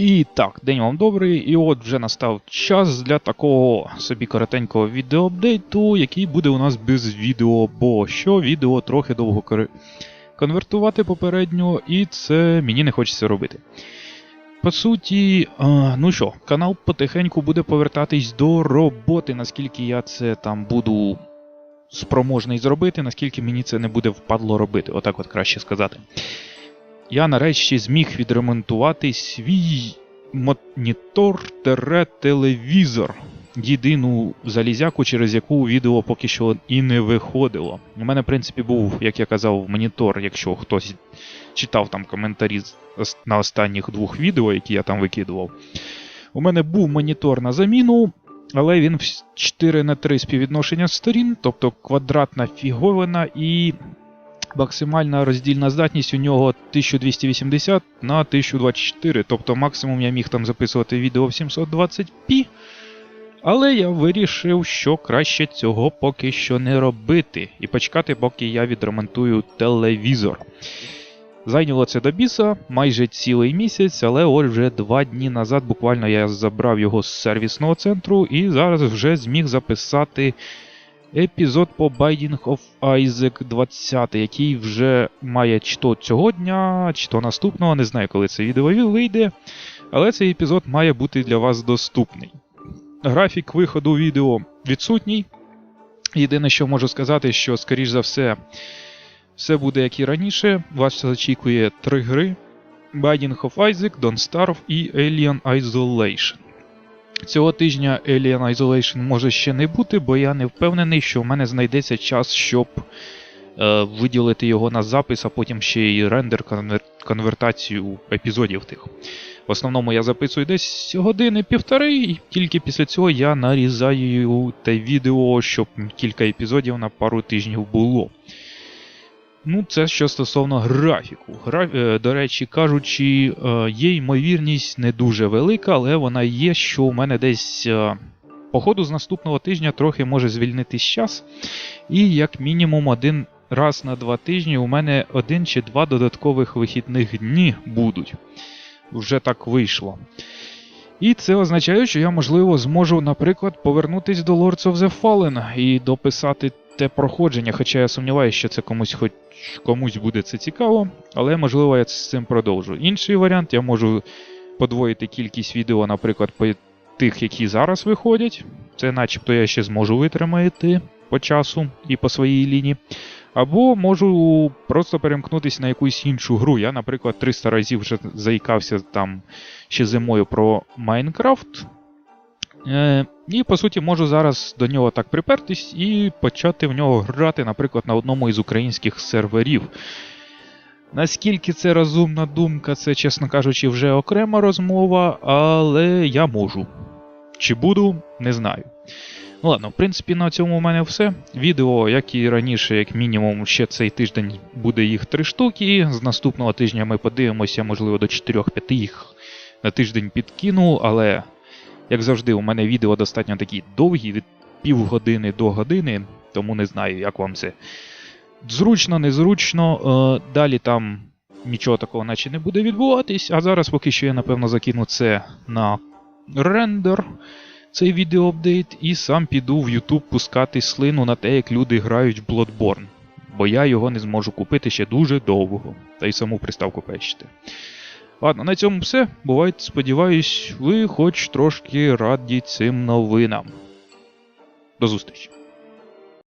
І так, день вам добрий, і от вже настав час для такого собі коротенького відеоапдейту, який буде у нас без відео, бо що відео трохи довго кор- конвертувати попередньо, і це мені не хочеться робити. По суті, ну що, канал потихеньку буде повертатись до роботи, наскільки я це там буду спроможний зробити, наскільки мені це не буде впадло робити, отак от краще сказати я нарешті зміг відремонтувати свій монітор-телевізор. Єдину залізяку, через яку відео поки що і не виходило. У мене, в принципі, був, як я казав, монітор, якщо хтось читав там коментарі на останніх двох відео, які я там викидував. У мене був монітор на заміну, але він в 4 на 3 співвідношення сторін, тобто квадратна фіговина і максимальна роздільна здатність у нього 1280 на 1024, тобто максимум я міг там записувати відео в 720p. Але я вирішив, що краще цього поки що не робити, і почекати, поки я відремонтую телевізор. Зайняло це до біса майже цілий місяць, але от вже два дні назад буквально я забрав його з сервісного центру і зараз вже зміг записати епізод по Binding of Isaac 20, який вже має чи то цього дня, чи то наступного, не знаю, коли це відео вийде. Але цей епізод має бути для вас доступний. Графік виходу відео відсутній. Єдине, що можу сказати, що, скоріш за все, все буде як і раніше. Вас очікує три гри: Binding of Isaac, Don't Starve і Alien Isolation. Цього тижня Alien Isolation може ще не бути, бо я не впевнений, що в мене знайдеться час, щоб е, виділити його на запис, а потім ще й рендер конвер- конвертацію епізодів тих. В основному я записую десь години півтори, і тільки після цього я нарізаю те відео, щоб кілька епізодів на пару тижнів було. Ну, це що стосовно графіку. Гра... е, До речі, кажучи, е, є ймовірність не дуже велика, але вона є, що у мене десь е, по ходу з наступного тижня трохи може звільнитись час. І як мінімум один раз на два тижні у мене один чи два додаткових вихідних дні будуть. Вже так вийшло. І це означає, що я, можливо, зможу, наприклад, повернутись до Lords of the Fallen і дописати те проходження, хоча я сумніваюся, що це комусь хоч комусь буде це цікаво, але можливо я з цим продовжу. Інший варіант, я можу подвоїти кількість відео, наприклад, по тих, які зараз виходять. Це начебто я ще зможу витримати по часу і по своїй лінії. Або можу просто перемкнутися на якусь іншу гру. Я, наприклад, 300 разів вже заїкався там ще зимою про Майнкрафт. Е, і, по суті, можу зараз до нього так припертись і почати в нього грати, наприклад, на одному із українських серверів. Наскільки це розумна думка, це, чесно кажучи, вже окрема розмова, але я можу. Чи буду, не знаю. Ну ладно, в принципі, на цьому у мене все. Відео, як і раніше, як мінімум, ще цей тиждень буде їх три штуки. З наступного тижня ми подивимося, можливо, до 4-5 їх на тиждень підкину, але, як завжди, у мене відео достатньо такі довгі, від півгодини до години, тому не знаю, як вам це. Зручно, незручно. Е, далі там нічого такого наче не буде відбуватись. А зараз поки що я, напевно, закину це на рендер цей відеоапдейт, і сам піду в YouTube пускати слину на те, як люди грають в Bloodborne. Бо я його не зможу купити ще дуже довго. Та й саму приставку пещити. Ладно, на цьому все. Бувайте, сподіваюсь, ви хоч трошки раді цим новинам. До зустрічі.